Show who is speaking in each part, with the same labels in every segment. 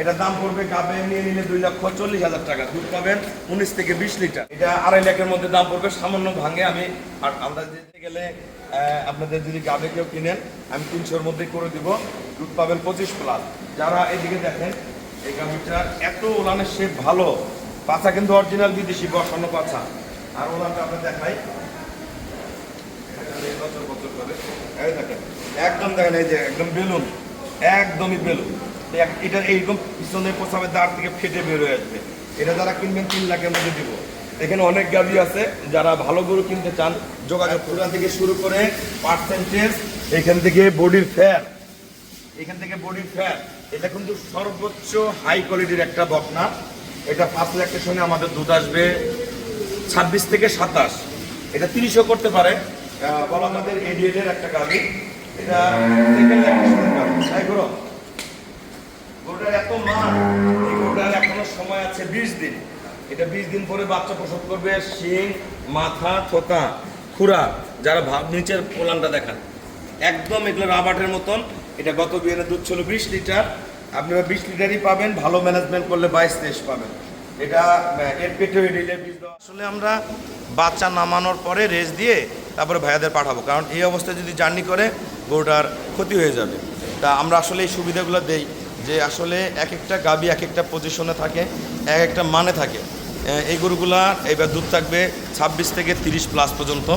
Speaker 1: এটা দাম পড়বে গাবে, নিয়ে নিলে দুই লক্ষ চল্লিশ হাজার টাকা। দুধ পাবেন উনিশ থেকে বিশ লিটার। এটা আড়াই লাখের মধ্যে দাম পড়বে, সামান্য ভাঙে আমি। আর আমরা যেতে গেলে আপনাদের যদি গাবে কেউ কিনেন, আমি তিনশোর মধ্যে করে দিব। দুধ পাবেন পঁচিশ প্লাস। যারা এদিকে দেখেন, এই গাভিটার এত ওলানের শেপ ভালো। পাছা কিন্তু অরিজিনাল বিদেশি, বসানো পাছা। আর ওলানটা আমরা দেখাই। বছর বছর করে একদম দেখেন, এই যে একদম বেলুন। একদমই বেলুন। এটা এইরকম পিছনে প্রসাবের দাঁড় থেকে ফেটে বের হয়ে আসবে। এটা যারা কিনবেন, তিন লাখের মধ্যে দিব। এখানে অনেক গাভি আছে, যারা ভালো গরু কিনতে চান, যোগাযোগ পুরা থেকে শুরু করে পার্সেন্টেজ এখান থেকে বডির ফ্যাট এখান থেকে বডির ফ্যাট এটা কিন্তু সর্বোচ্চ হাই কোয়ালিটির একটা বকনা। এটা পাঁচ লাখ শুনে আমাদের দুধ আসবে ছাব্বিশ থেকে সাতাশ। এটা তিরিশও করতে পারে। বলো আমাদের এডিএটের একটা গাড়ি এটা সেকেন্ড ল্যাকটেশনের গাড়ি তাই করো? গরুটার এত মান এই গরুটার সময় আছে বিশ দিন। এটা বিশ দিন পরে বাচ্চা করবে, শিং, মাথা থোতা খুরা যারা ভাব, নিচের দেখান। একদম এগুলো মতন। এটা গত দুধ ছিল বিশ লিটার। বিশ লিটারই পাবেন, ভালো ম্যানেজমেন্ট করলে বাইশ পাবেন। এটা এর আসলে আমরা বাচ্চা নামানোর পরে রেস্ট দিয়ে তারপরে ভাইয়াদের পাঠাবো। কারণ এই অবস্থায় যদি জার্নি করে, গরুটার ক্ষতি হয়ে যাবে। তা আমরা আসলে এই সুবিধাগুলো দেই। যে আসলে এক একটা গাবি এক একটা পজিশনে থাকে এক একটা মানে থাকে। এই গরুগুলা এবার দুধ থাকবে ছাব্বিশ থেকে তিরিশ প্লাস পর্যন্ত।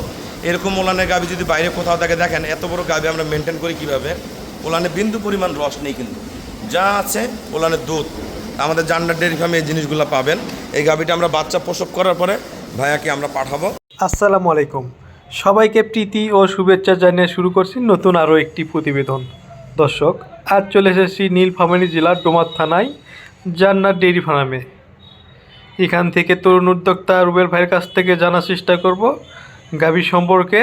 Speaker 1: এরকম ওলানের গাবি যদি বাইরে কোথাও থাকে, দেখেন এত বড় গাবি আমরা মেনটেন করি কীভাবে? ওলানে বিন্দু পরিমাণ রস নেই কিন্তু। যা আছে ওলানের দুধ। আমাদের জান্নার ডেয়ারি ফার্মে এই জিনিসগুলো পাবেন। এই গাবিটা আমরা বাচ্চা প্রসব করার পরে ভাইয়াকে আমরা পাঠাবো।
Speaker 2: আসসালামু আলাইকুম। সবাইকে প্রীতি ও শুভেচ্ছা জানিয়ে শুরু করছি নতুন আরও একটি প্রতিবেদন। দর্শক আজ চলে এসেছি নীলফামারী জেলার ডোমার থানায় জান্নার ডেইরি ফার্মে। এখান থেকে তরুণ উদ্যোক্তা রুবেল ভাইয়ের কাছ থেকে জানার চেষ্টা করব গাভী সম্পর্কে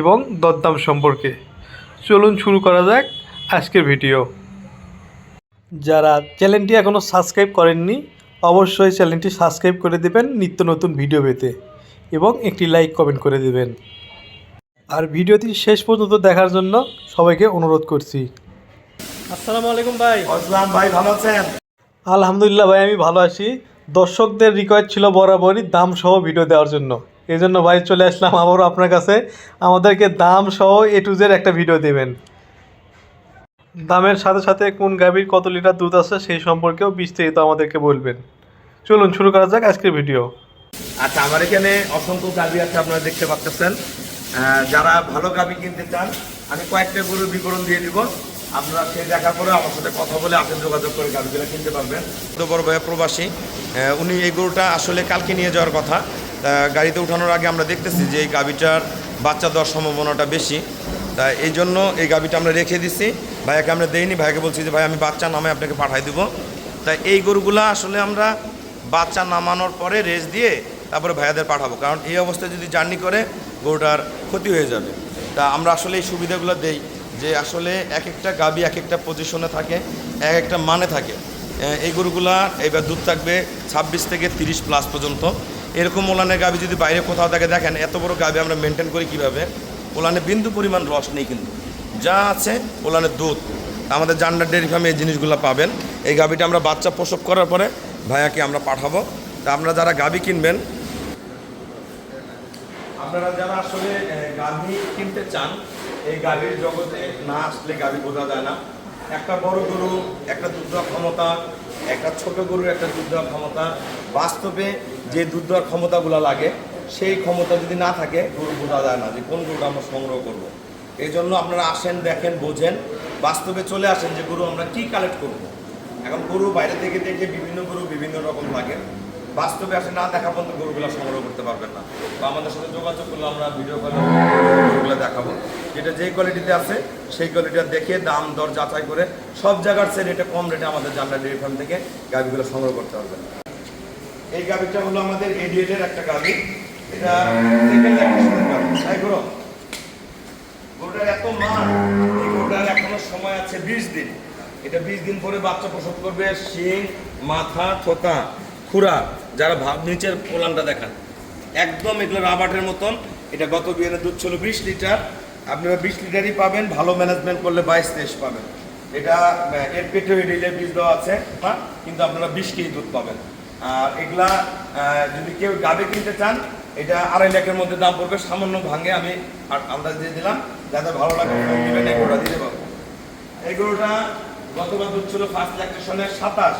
Speaker 2: এবং দরদাম সম্পর্কে। চলুন শুরু করা যাক আজকের ভিডিও। যারা চ্যানেলটি এখনও সাবস্ক্রাইব করেননি, অবশ্যই চ্যানেলটি সাবস্ক্রাইব করে দেবেন নিত্য নতুন ভিডিও পেতে এবং একটি লাইক কমেন্ট করে দেবেন। আর ভিডিওটি শেষ পর্যন্ত দেখার জন্য সবাইকে অনুরোধ করছি। আসসালামু আলাইকুম ভাই।
Speaker 1: আসলাম ভাই ভালো আছেন?
Speaker 2: আলহামদুলিল্লাহ ভাই আমি ভালো আছি। দর্শকদের রিকোয়েস্ট ছিল বরাবরই দাম সহ ভিডিও দেওয়ার জন্য। এই জন্য ভাই চলে আসলাম আবারও আপনার কাছে। আমাদেরকে দাম সহ এ টু জেড একটা ভিডিও দেবেন। দামের সাথে সাথে কোন গাভীর কত লিটার দুধ আছে সেই সম্পর্কেও বিস্তারিত আমাদেরকে বলবেন। চলুন শুরু করা যাক আজকের ভিডিও
Speaker 1: আচ্ছা আমার এখানে অসংখ্য গাভী আছে আপনারা দেখতে পাচ্ছেন। যারা ভালো গাভী কিনতে চান আমি কয়েকটা গরুর বিবরণ দিয়ে দিব। আপনারা সে দেখার পরে আমার সাথে কথা বলে আপনি যোগাযোগ করে গাভিগুলো কিনতে পারবেন। তো বড় ভাইয়া প্রবাসী উনি এই গরুটা আসলে কালকে নিয়ে যাওয়ার কথা। তা গাড়িতে উঠানোর আগে আমরা দেখতেছি যে এই গাভিটার বাচ্চা দেওয়ার সম্ভাবনাটা বেশি। তা এই জন্য এই গাভিটা আমরা রেখে দিছি। ভাইয়াকে আমরা দেইনি, ভাইয়াকে বলছি যে, ভাই, আমি বাচ্চা নামে আপনাকে পাঠাই দিব। তাই এই গরুগুলা আসলে আমরা বাচ্চা নামানোর পরে রেস্ট দিয়ে তারপরে ভাইয়াদের পাঠাবো। কারণ এই অবস্থায় যদি জার্নি করে, গরুটার ক্ষতি হয়ে যাবে। তা আমরা আসলে এই সুবিধাগুলো দেই। যে আসলে এক একটা গাবি এক একটা পজিশনে থাকে এক একটা মানে থাকে। এই গরুগুলা এবার দুধ থাকবে ছাব্বিশ থেকে তিরিশ প্লাস পর্যন্ত। এরকম ওলানের গাবি যদি বাইরে কোথাও থাকে, দেখেন এত বড় গাবি আমরা মেনটেন করি কীভাবে? ওলানে বিন্দু পরিমাণ রস নেই কিন্তু। যা আছে ওলানের দুধ। আমাদের জান্নার ডেয়ারি ফার্মে এই জিনিসগুলো পাবেন। এই গাবিটা আমরা বাচ্চা প্রসব করার পরে ভাইয়াকে আমরা পাঠাবো। তা আপনারা যারা গাবি কিনবেন, আপনারা যারা আসলে গাভি কিনতে চান এই গাড়ির জগতে না আসলে গাড়ি বোঝা যায় না। একটা বড় গরু, একটা দুধ ক্ষমতা, একটা ছোট গরুর একটা দুধ দেওয়ার ক্ষমতা। বাস্তবে যে দুধ দেওয়ার ক্ষমতাগুলো লাগে, সেই ক্ষমতা যদি না থাকে, গরু বোঝা যায় না যে কোন গরুটা আমরা সংগ্রহ করব। এই জন্য আপনারা আসেন, দেখেন, বোঝেন। বাস্তবে চলে আসেন যে গরু আমরা কি কালেক্ট করব। এখন গরু বাইরে থেকে দেখে বিভিন্ন গরু বিভিন্ন রকম লাগে। বাস্তবে আসে না দেখা পর্যন্ত গরুগুলো সংগ্রহ করতে পারবেন না। তো আমাদের সাথে যোগাযোগ করলে আমরা ভিডিও কলে গরুগুলো যেটা যেই কোয়ালিটিতে আছে, সেই কোয়ালিটিটা দেখে দাম, দর যাচাই করে সব জায়গার চেয়ে রেটে কম রেটে আমাদের জানলা ডেয়ারি ফার্ম থেকে গাভিগুলো সংগ্রহ করতে পারবেন এই গাভিটা হলো আমাদের এডিএটের একটা গাভি। এটা তাই করো এত মান এই এখনও সময় আছে বিশ দিন। এটা বিশ দিন পরে বাচ্চা প্রসব করবে, শিং, মাথা থোতা খুরা, যারা ভাব নিচের পোলানটা দেখান। একদম এগুলো রাবাটের মতন। এটা গত বিয়ের দুধ ছিল বিশ লিটার আপনারা বিশ লিটারই পাবেন, ভালো ম্যানেজমেন্ট করলে বাইশ, তেইশ পাবেন। এটা এর পেটে রিলে বীজ দেওয়া আছে হ্যাঁ? কিন্তু আপনারা বিশ কেজি দুধ পাবেন। আর এগুলা যদি কেউ গাবে কিনতে চান, এটা আড়াই লাখের মধ্যে দাম পড়বে, সামান্য ভাঙে আমি আন্দাজ দিয়ে দিলাম। যাতে ভালো লাগে দিবেন এই গরুটা দিতে পারব এই গরুটা গতবার দুধ ছিল ফার্স্ট ল্যাকটেশনের সাতাশ।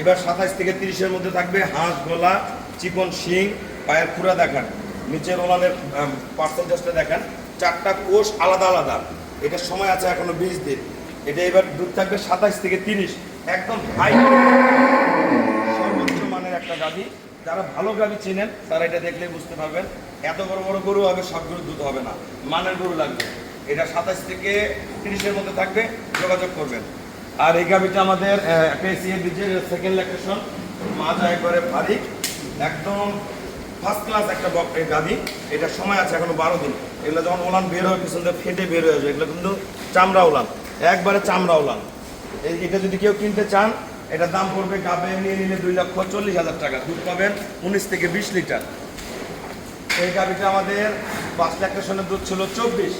Speaker 1: এবার সাতাশ থেকে তিরিশের মধ্যে থাকবে হাঁস, গলা, চিকন শিং, পায়ের খুঁড়া দেখান। নিচের ওলানের পার্সেন্টেজটা দেখান। চারটা কোষ আলাদা আলাদা। এটার সময় আছে এখনও বিশ দিন। এটা এবার দুধ থাকবে সাতাশ থেকে তিরিশ। একদম হাই সর্বোচ্চ মানের একটা গাভি। যারা ভালো গাভি চেনেন, তারা এটা দেখলে বুঝতে পারবেন, এত বড় বড় গরু হবে, সব গরু দুধ হবে না। মানের গরু লাগবে। এটা সাতাশ থেকে তিরিশের মধ্যে থাকবে, যোগাযোগ করবেন। আর এই গাভিটা আমাদের সেকেন্ড ল্যাকটেশন মাজা একবারে ভারী। একদম ফার্স্ট ক্লাস একটা গাভি। এটার সময় আছে এখনও বারো দিন। এগুলো যখন ওলান বের হয়, পিছন দিয়ে ফেটে বের হয়ে যাবে এগুলো কিন্তু চামড়া ওলান, একবারে চামড়া ওলান। এটা যদি কেউ কিনতে চান, এটা দাম পড়বে গাবে নিয়ে নিলে দুই লক্ষ চল্লিশ হাজার টাকা। দুধ পাবেন উনিশ থেকে বিশ লিটার। এই গাভিটা আমাদের পাঁচ লাখ সনের দুধ ছিল চব্বিশ।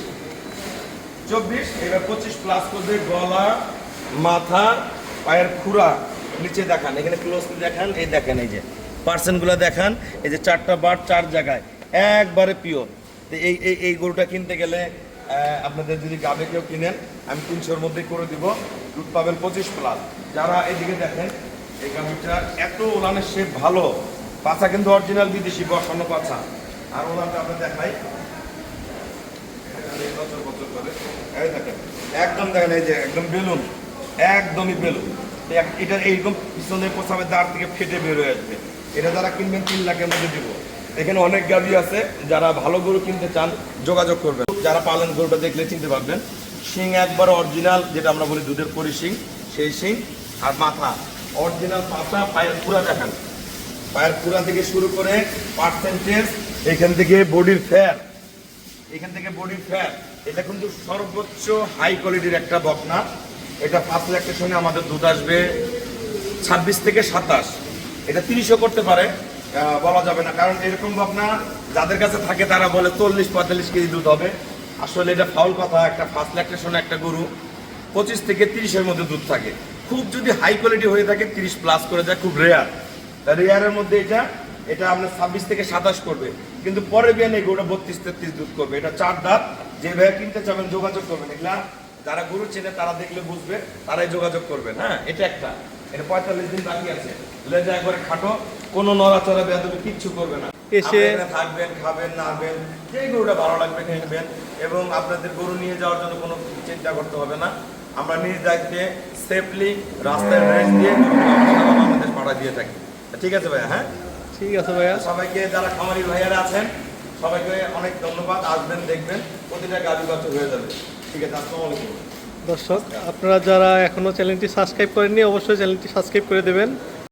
Speaker 1: চব্বিশ, এবার পঁচিশ প্লাস করবে গলা, মাথা, পায়ের খুরা। নিচে দেখান, এখানে ক্লোজ দেখান, এই দেখেন এই যে। পার্সেন্টগুলো দেখান, এই যে চারটা বার চার জায়গায়। একবারে পিওর এই এই এই গরুটা কিনতে গেলে আপনাদের যদি গাবে কেউ কিনেন, আমি তিনশোর মধ্যেই করে দিব। দুধ পাবেন পঁচিশ প্লাস যারা এদিকে দেখেন, এই গাভিটা এত ওলানের শেপ ভালো। পাছা কিন্তু অরিজিনাল বিদেশি বসানো পাছা। আর ওলানটা আপনার দেখাই। বছর বছর করে। একদম দেখেন, এই যে একদম বেলুন। একদমই বেলুন। এটা এইরকম পিছনে প্রসাবের দাঁড় থেকে ফেটে বের হয়ে আসবে। এটা যারা কিনবেন, তিন লাখের মধ্যে দিব। এখানে অনেক গাড়ি আছে, যারা ভালো গরু কিনতে চান, যোগাযোগ করবেন। যারা পালেন গরুটা দেখলে চিনতে পারবেন, শিং একবার অরিজিনাল যেটা আমরা বলি দুধের পরি শিং, সেই শিং আর মাথা। অরিজিনাল মাথা পায়ের পুরা দেখান। পায়ের পুরা থেকে শুরু করে পার্সেন্টেজ এখান থেকে বডির ফ্যাট এখান থেকে বডির ফ্যাট এটা কিন্তু সর্বোচ্চ হাই কোয়ালিটির একটা বকনা। এটা পাঁচ লাখ সঙ্গে আমাদের দুধ আসবে ছাব্বিশ থেকে সাতাশ। এটা তিরিশও করতে পারে। বলা যাবে না। কারণ এরকম বকনা যাদের কাছে থাকে তারা বলে চল্লিশ পঁয়তাল্লিশ কেজি দুধ হবে। আসলে এটা ফাউল কথা, একটা ফার্স্ট ল্যাকটেশনে একটা গরু, পঁচিশ থেকে তিরিশের মধ্যে দুধ থাকে। খুব যদি হাই কোয়ালিটি হয়ে থাকে, তিরিশ প্লাস করে যায়, খুব রেয়ার তা রেয়ারের মধ্যে এটা এটা আপনার ছাব্বিশ থেকে সাতাশ করবে। কিন্তু পরে বিয়ানে গরুটা বত্রিশ তেত্রিশ দুধ করবে। এটা চার দাঁত, যে ভাইয়া কিনতে চাবেন যোগাযোগ করবেন। এগুলা যারা গরু চেনে তারা দেখলে বুঝবে, তারাই যোগাযোগ করবেন। হ্যাঁ এটা একটা। এটা পঁয়তাল্লিশ দিন বাকি আছে। লেজা একবারে খাটো। কোনো নড়াচড়া বেয়াদবি কিচ্ছু করবে না।
Speaker 2: এসে-
Speaker 1: থাকবেন খাবেন নাড়বেন যেই গরুটা ভালো লাগবে কিনবেন এবং আপনাদের গরু নিয়ে যাওয়ার জন্য কোনো চিন্তা করতে হবে না। আমরা নিজ দায়িত্বে সেফলি রাস্তায় রেস্ট দিয়ে বাংলাদেশ পাঠা দিয়ে থাকি। ঠিক আছে ভাইয়া হ্যাঁ?
Speaker 2: ঠিক আছে ভাইয়া।
Speaker 1: সবাইকে যারা খামারি ভাইয়ারা আছেন সবাইকে অনেক ধন্যবাদ। আসবেন দেখবেন প্রতিটা গাড়ি বাচ্চা হয়ে যাবে। ঠিক আছে আসসালামু আলাইকুম।
Speaker 2: দর্শক আপনারা যারা এখনও চ্যানেলটি সাবস্ক্রাইব করেননি অবশ্যই চ্যানেলটি সাবস্ক্রাইব করে দেবেন।